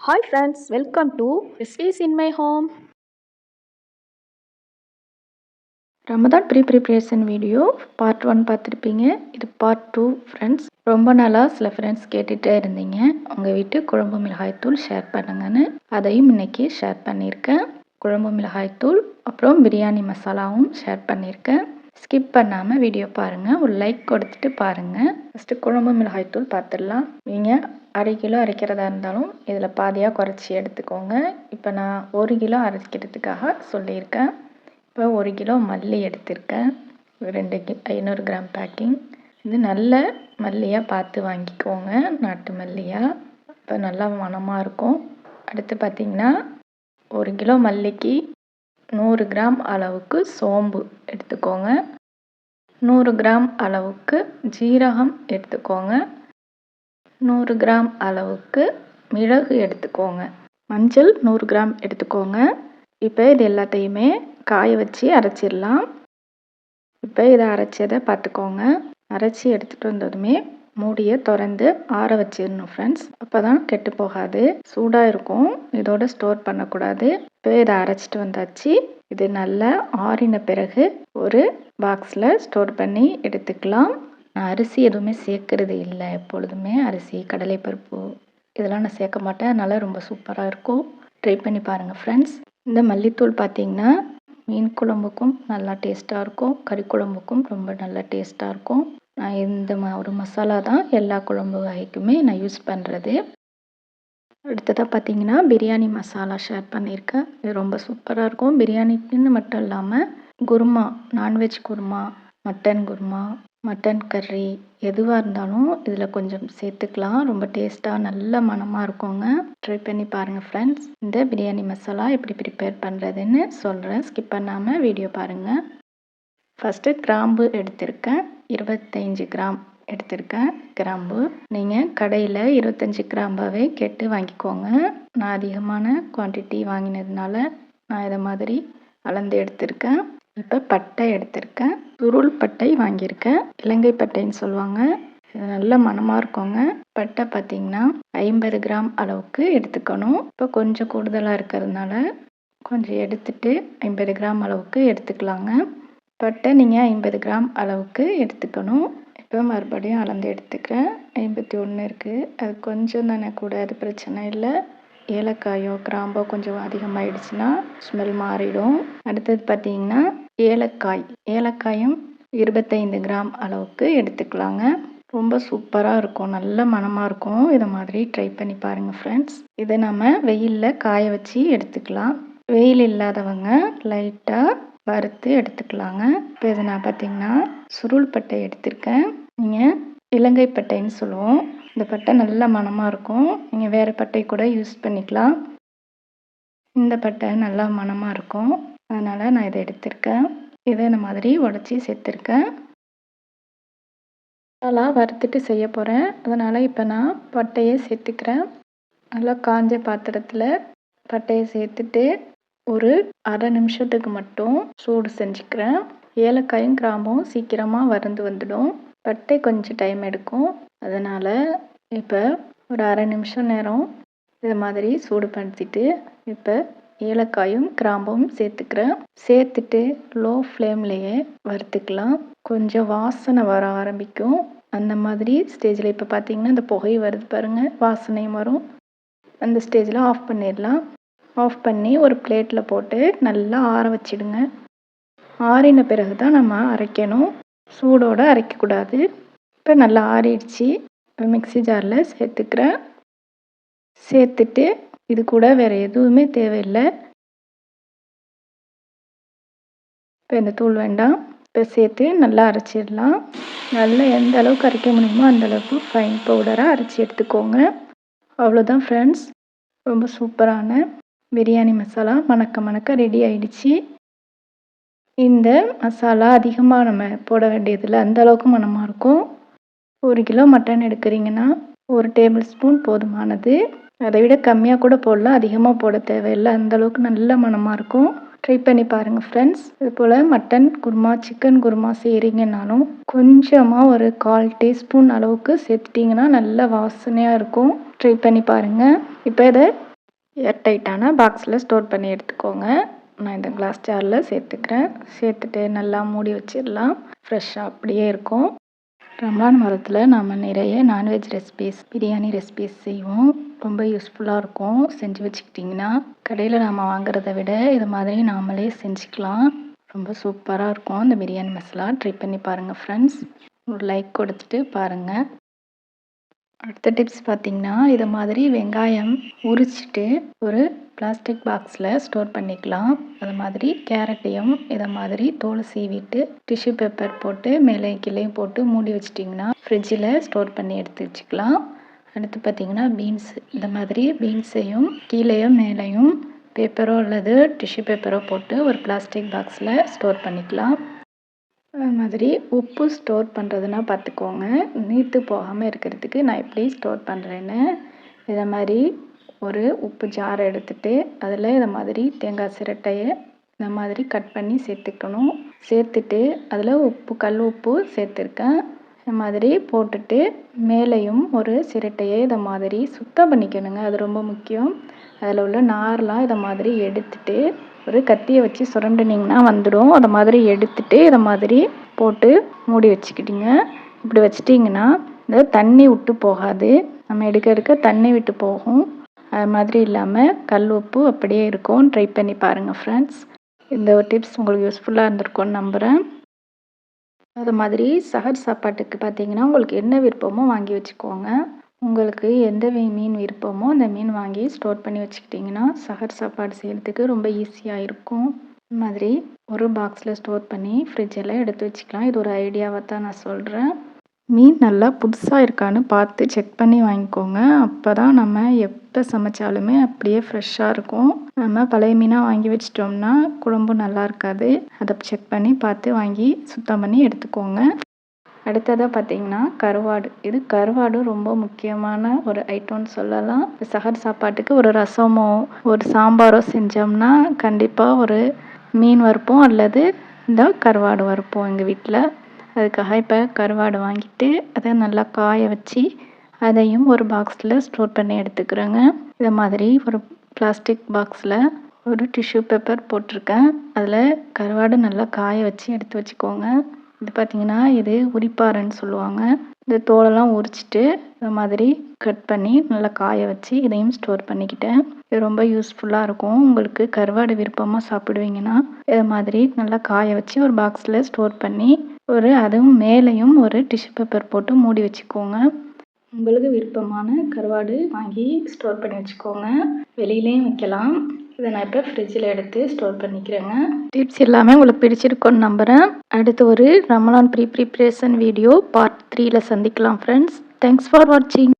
Hi friends welcome to Recipes in my home Ramadan pre preparation video part one பார்த்துருப்பீங்க. இது part two friends ரொம்ப நாளாக சில friends கேட்டுகிட்டே இருந்தீங்க. உங்கள் வீட்டு குழம்பு மிளகாய்த்தூள் ஷேர் பண்ணுங்கன்னு. அதையும் இன்னைக்கு ஷேர் பண்ணியிருக்கேன். குழம்பு மிளகாய்த்தூள் அப்புறம் பிரியாணி மசாலாவும் ஷேர் பண்ணியிருக்கேன். ஸ்கிப் பண்ணாமல் வீடியோ பாருங்கள் ஒரு லைக் கொடுத்துட்டு பாருங்கள் ஃபஸ்ட்டு குழம்பு மிளகாய்த்தூள் பார்த்துடலாம் நீங்கள் அரை கிலோ அரைக்கிறதா இருந்தாலும் இதில் பாதியாக குறைச்சி எடுத்துக்கோங்க. இப்போ நான் ஒரு கிலோ அரைக்கிறதுக்காக சொல்லியிருக்கேன். இப்போ ஒரு கிலோ மல்லி எடுத்திருக்கேன். ரெண்டு கி ஐநூறு கிராம் பேக்கிங் இது நல்ல மல்லியாக பார்த்து வாங்கிக்கோங்க. நாட்டு மல்லியாக இப்போ நல்லா மணமாக இருக்கும். அடுத்து பார்த்திங்கன்னா ஒரு கிலோ மல்லிக்கு நூறு கிராம் அளவுக்கு சோம்பு எடுத்துக்கோங்க. நூறு கிராம் அளவுக்கு ஜீரகம் எடுத்துக்கோங்க. நூறு கிராம் அளவுக்கு மிளகு எடுத்துக்கோங்க. மஞ்சள் நூறு கிராம் எடுத்துக்கோங்க. இப்போ இது எல்லாத்தையுமே காய வச்சு அரைச்சிடலாம். இப்போ இதை அரைச்சதை பார்த்துக்கோங்க. அரைச்சி எடுத்துகிட்டு வந்ததுமே மூடியை திறந்து ஆற வச்சிடணும் ஃப்ரெண்ட்ஸ் அப்போ தான் கெட்டு போகாது. சூடாக இருக்கும். இதோட ஸ்டோர் பண்ணக்கூடாது. இப்போ இதை அரைச்சிட்டு வந்தாச்சு. இது நல்லா ஆறின பிறகு ஒரு பாக்ஸில் ஸ்டோர் பண்ணி எடுத்துக்கலாம். நான் அரிசி எதுவுமே சேர்க்கறது இல்லை. எப்பொழுதுமே அரிசி கடலைப்பருப்பு இதெல்லாம் நான் சேர்க்க மாட்டேன். அதனால் ரொம்ப சூப்பராக இருக்கும். ட்ரை பண்ணி பாருங்கள் ஃப்ரெண்ட்ஸ் இந்த மல்லித்தூள் பார்த்திங்கன்னா மீன் குழம்புக்கும் நல்லா டேஸ்ட்டாக இருக்கும். கறி குழம்புக்கும் ரொம்ப நல்லா டேஸ்ட்டாக இருக்கும். நான் இந்த ஒரு மசாலா தான் எல்லா குழம்பு வகைக்குமே நான் யூஸ் பண்ணுறது அடுத்ததாக பார்த்தீங்கன்னா பிரியாணி மசாலா ஷேர் பண்ணியிருக்கேன். இது ரொம்ப சூப்பராக இருக்கும். பிரியாணிக்குன்னு மட்டும் இல்லாமல் kurma non veg kurma mutton kurma mutton கறி எதுவாக இருந்தாலும் இதில் கொஞ்சம் சேர்த்துக்கலாம். ரொம்ப டேஸ்ட்டாக நல்ல மணமாக இருக்குங்க. ட்ரை பண்ணி பாருங்கள் ஃப்ரெண்ட்ஸ் இந்த பிரியாணி மசாலா எப்படி ப்ரிப்பேர் பண்ணுறதுன்னு சொல்கிறேன் ஸ்கிப் பண்ணாமல் வீடியோ பாருங்கள் ஃபஸ்ட்டு கிராம்பு எடுத்திருக்கேன். இருபத்தஞ்சி கிராம். எடுத்திருக்கேன் கிராம்பு. நீங்கள் கடையில் இருபத்தஞ்சி கிராம்பாகவே கேட்டு வாங்கிக்கோங்க. நான் அதிகமான குவான்டிட்டி வாங்கினதுனால நான் இதை மாதிரி அளந்து எடுத்திருக்கேன். இப்போ பட்டை எடுத்திருக்கேன். சுருள் பட்டை வாங்கியிருக்கேன். இலங்கை பட்டைன்னு சொல்லுவாங்க. இது நல்ல மனமாக இருக்குங்க. பட்டை பார்த்திங்கன்னா ஐம்பது கிராம் அளவுக்கு எடுத்துக்கணும். இப்போ கொஞ்சம் கூடுதலாக இருக்கிறதுனால கொஞ்சம் எடுத்துட்டு ஐம்பது கிராம் அளவுக்கு எடுத்துக்கலாங்க. பட்டை நீங்கள் ஐம்பது கிராம் அளவுக்கு எடுத்துக்கணும். இப்போ மறுபடியும் அளந்து எடுத்துக்கிறேன். ஐம்பத்தி ஒன்று இருக்குது அது கொஞ்சம் தானே கூட அது பிரச்சனை இல்லை. ஏலக்காயோ கிராம்போ கொஞ்சம் அதிகமாகிடுச்சுன்னா ஸ்மெல் மாறிடும். அடுத்தது பார்த்திங்கன்னா ஏலக்காய். ஏலக்காயும் இருபத்தைந்து கிராம் அளவுக்கு எடுத்துக்கலாங்க. ரொம்ப சூப்பராக இருக்கும். நல்ல மனமாக இருக்கும். இதை மாதிரி ட்ரை பண்ணி பாருங்கள் ஃப்ரெண்ட்ஸ் இதை நம்ம வெயிலில் காய வச்சு எடுத்துக்கலாம். வெயில் இல்லாதவங்க லைட்டாக வறுத்து எடுத்துக்கலாங்க. இப்போ இதை நான் பார்த்திங்கன்னா சுருள் பட்டை எடுத்திருக்கேன். நீங்கள் இலங்கை பட்டைன்னு சொல்லுவோம். இந்த பட்டை நல்ல மனமாக இருக்கும். நீங்கள் வேறு பட்டை கூட யூஸ் பண்ணிக்கலாம். இந்த பட்டை நல்லா மனமாக இருக்கும். அதனால் நான் இதை எடுத்திருக்கேன். இதை இந்த மாதிரி உடச்சி சேர்த்துருக்கேன். நல்லா வறுத்துட்டு செய்ய போகிறேன் அதனால் இப்போ நான் பட்டையை சேர்த்துக்கிறேன். நல்லா காஞ்ச பாத்திரத்தில் பட்டையை சேர்த்துட்டு ஒரு அரை நிமிஷத்துக்கு மட்டும் சூடு செஞ்சுக்கிறேன். ஏலக்காயும் கிராம்பும் சீக்கிரமாக வறந்து வந்துடும். பட்டை கொஞ்சம் டைம் எடுக்கும். அதனால் இப்போ ஒரு அரை நிமிஷம் நேரம் இது மாதிரி சூடுபடுத்திட்டு இப்போ ஏலக்காயும் கிராம்பும் சேர்த்துக்கிறேன். சேர்த்துட்டு லோ ஃப்ளேம்லேயே வறுத்துக்கலாம். கொஞ்சம் வாசனை வர ஆரம்பிக்கும். அந்த மாதிரி ஸ்டேஜில் இப்போ பார்த்தீங்கன்னா இந்த புகை வருது பாருங்கள் வாசனையும் வரும். அந்த ஸ்டேஜில் ஆஃப் பண்ணிடலாம். ஆஃப் பண்ணி ஒரு பிளேட்டில் போட்டு நல்லா ஆற வச்சிடுங்க. ஆறின பிறகு தான் நம்ம அரைக்கணும். சூடோடு அரைக்கக்கூடாது. இப்போ நல்லா ஆறிடுச்சு. இப்போ மிக்சி ஜாரில் சேர்த்துக்கிறேன். சேர்த்துட்டு இது கூட வேறு எதுவுமே தேவையில்லை. இப்போ இந்த தூள் வேண்டாம். இப்போ சேர்த்து நல்லா அரைச்சிடலாம். நல்லா எந்த அளவுக்கு அரைக்க முடியுமோ அந்த அளவுக்கு ஃபைன் பவுடராக அரைச்சி எடுத்துக்கோங்க. அவ்வளோதான் ஃப்ரெண்ட்ஸ் ரொம்ப சூப்பரான பிரியாணி மசாலா மணக்க மணக்க ரெடி ஆயிடுச்சு. இந்த மசாலா அதிகமாக நம்ம போட வேண்டியதில்லை அந்த அளவுக்கு மனமாக இருக்கும். ஒரு கிலோ மட்டன் எடுக்கிறீங்கன்னா ஒரு டேபிள் ஸ்பூன் போதுமானது. அதை விட கம்மியாக கூட போடலாம். அதிகமாக போட தேவையில்லை. அந்தளவுக்கு நல்ல மனமாக இருக்கும். ட்ரை பண்ணி பாருங்கள் ஃப்ரெண்ட்ஸ் இது போல் மட்டன் குருமா சிக்கன் குருமா செய்கிறீங்கன்னாலும் கொஞ்சமாக ஒரு கால் டீஸ்பூன் அளவுக்கு சேர்த்துட்டிங்கன்னா நல்ல வாசனையாக இருக்கும். ட்ரை பண்ணி பாருங்கள் இப்போ இதை ஏர்டைட்டான பாக்ஸில் ஸ்டோர் பண்ணி எடுத்துக்கோங்க. நான் இந்த கிளாஸ் ஜாரில் சேர்த்துக்கிறேன். சேர்த்துட்டு நல்லா மூடி வச்சிடலாம். ஃப்ரெஷ்ஷாக அப்படியே இருக்கும். ரம்லான் மரத்தில் நாம் நிறைய நான்வெஜ் ரெசிபீஸ் பிரியாணி ரெசிபீஸ் செய்வோம். ரொம்ப யூஸ்ஃபுல்லாக இருக்கும். செஞ்சு வச்சுக்கிட்டிங்கன்னா கடையில் நாம் வாங்குறத விட இது மாதிரி நாமளே செஞ்சுக்கலாம். ரொம்ப சூப்பராக இருக்கும். இந்த பிரியாணி மசாலா. ட்ரை பண்ணி பாருங்கள் ஃப்ரெண்ட்ஸ் ஒரு லைக் கொடுத்துட்டு பாருங்கள் அடுத்த டிப்ஸ் பார்த்தீங்கன்னா இதை மாதிரி வெங்காயம் உரிச்சிட்டு ஒரு பிளாஸ்டிக் பாக்ஸில் ஸ்டோர் பண்ணிக்கலாம். அது மாதிரி கேரட்டையும் இதை மாதிரி தோல் சீவிட்டு டிஷ்யூ பேப்பர் போட்டு மேலே கீழேயும் போட்டு மூடி வச்சிட்டிங்கன்னா ஃப்ரிட்ஜில் ஸ்டோர் பண்ணி எடுத்து வச்சுக்கலாம். அடுத்து பார்த்திங்கன்னா பீன்ஸ் இந்த மாதிரி பீன்ஸையும் கீழேயும் மேலேயும் பேப்பரோ அல்லது டிஷ்யூ பேப்பரோ போட்டு ஒரு பிளாஸ்டிக் பாக்ஸில் ஸ்டோர் பண்ணிக்கலாம். அது மாதிரி உப்பு ஸ்டோர் பண்ணுறதுனா பார்த்துக்கோங்க. நீர்த்து போகாமல் இருக்கிறதுக்கு நான் எப்படி ஸ்டோர் பண்ணுறேன்னு இதை மாதிரி ஒரு உப்பு ஜார் எடுத்துகிட்டு அதில் இதை மாதிரி தேங்காய் சிரட்டையை இந்த மாதிரி கட் பண்ணி சேர்த்துக்கணும். சேர்த்துட்டு அதில் உப்பு கல் உப்பு சேர்த்துருக்கேன். இந்த மாதிரி போட்டுட்டு மேலேயும் ஒரு சிரட்டையை இதை மாதிரி சுத்தம் பண்ணிக்கணுங்க. அது ரொம்ப முக்கியம். அதில் உள்ள நார்லாம் இதை மாதிரி எடுத்துட்டு ஒரு கத்தியை வச்சு சுரண்டுனிங்கன்னா வந்துடும். அதை மாதிரி எடுத்துட்டு இதை மாதிரி போட்டு மூடி வச்சுக்கிட்டிங்க. இப்படி வச்சிட்டிங்கன்னா இந்த தண்ணி விட்டு போகாது. நம்ம எடுக்க எடுக்க தண்ணி விட்டு போகும். அது மாதிரி இல்லாமல் கல் உப்பு அப்படியே இருக்கும். ட்ரை பண்ணி பாருங்கள் ஃப்ரெண்ட்ஸ் இந்த டிப்ஸ் உங்களுக்கு யூஸ்ஃபுல்லாக இருந்திருக்கும்னு நம்புகிறேன் அது மாதிரி சஹர் சாப்பாட்டுக்கு பார்த்தீங்கன்னா உங்களுக்கு என்ன விருப்பமோ வாங்கி வச்சுக்கோங்க. உங்களுக்கு எந்த மீன் விருப்பமோ அந்த மீன் வாங்கி ஸ்டோர் பண்ணி வச்சுக்கிட்டிங்கன்னா சஹர் சாப்பாடு செய்கிறதுக்கு ரொம்ப ஈஸியாக இருக்கும். இந்த மாதிரி ஒரு பாக்ஸில் ஸ்டோர் பண்ணி ஃப்ரிட்ஜெல்லாம் எடுத்து வச்சுக்கலாம். இது ஒரு ஐடியாவை தான் நான் சொல்கிறேன் மீன் நல்லா புதுசாக இருக்கான்னு பார்த்து செக் பண்ணி வாங்கிக்கோங்க. அப்போ தான் நம்ம எப்போ சமைச்சாலுமே அப்படியே ஃப்ரெஷ்ஷாக இருக்கும். நம்ம பழைய மீனாக வாங்கி வச்சிட்டோம்னா குழம்பு நல்லா இருக்காது. அதை செக் பண்ணி பார்த்து வாங்கி சுத்தம் பண்ணி எடுத்துக்கோங்க. அடுத்ததாக பார்த்தீங்கன்னா கருவாடு. இது கருவாடு ரொம்ப முக்கியமான ஒரு ஐட்டம்னு சொல்லலாம். சகர் சாப்பாட்டுக்கு ஒரு ரசமோ ஒரு சாம்பாரோ செஞ்சோம்னா கண்டிப்பாக ஒரு மீன் வறுப்போம் அல்லது இந்த கருவாடு வறுப்போம் எங்கள் வீட்டில் அதுக்காக இப்போ கருவாடு வாங்கிட்டு அதை நல்லா காய வச்சு அதையும் ஒரு பாக்ஸில் ஸ்டோர் பண்ணி எடுத்துக்கிறேங்க. இதை மாதிரி ஒரு பிளாஸ்டிக் பாக்ஸில் ஒரு டிஷ்யூ பேப்பர் போட்டிருக்கேன். அதில் கருவாடு நல்லா காய வச்சு எடுத்து வச்சுக்கோங்க. இது பார்த்திங்கன்னா இது உரிப்பாறைன்னு சொல்லுவாங்க. இந்த தோலெல்லாம் உரிச்சிட்டு இந்த மாதிரி கட் பண்ணி நல்லா காய வச்சு இதையும் ஸ்டோர் பண்ணிக்கிட்டேன். இது ரொம்ப யூஸ்ஃபுல்லாக இருக்கும். உங்களுக்கு கருவாடு விருப்பமாக சாப்பிடுவீங்கன்னா இது மாதிரி நல்லா காய வச்சு ஒரு பாக்ஸில் ஸ்டோர் பண்ணி ஒரு அதுவும் மேலேயும் ஒரு டிஷ்யூ பேப்பர் போட்டு மூடி வச்சுக்கோங்க. உங்களுக்கு விருப்பமான கருவாடு வாங்கி ஸ்டோர் பண்ணி வச்சுக்கோங்க. வெளியிலையும் வைக்கலாம் இதை நான் இப்போ ஃப்ரிட்ஜில் எடுத்து ஸ்டோர் பண்ணிக்கிறேங்க. டிப்ஸ் எல்லாமே உங்களுக்கு பிடிச்சிருக்கோன்னு நம்புகிறேன் அடுத்து ஒரு Ramadan pre preparation video part த்ரீயில் சந்திக்கலாம் ஃப்ரெண்ட்ஸ் தேங்க்ஸ் ஃபார் வாட்சிங்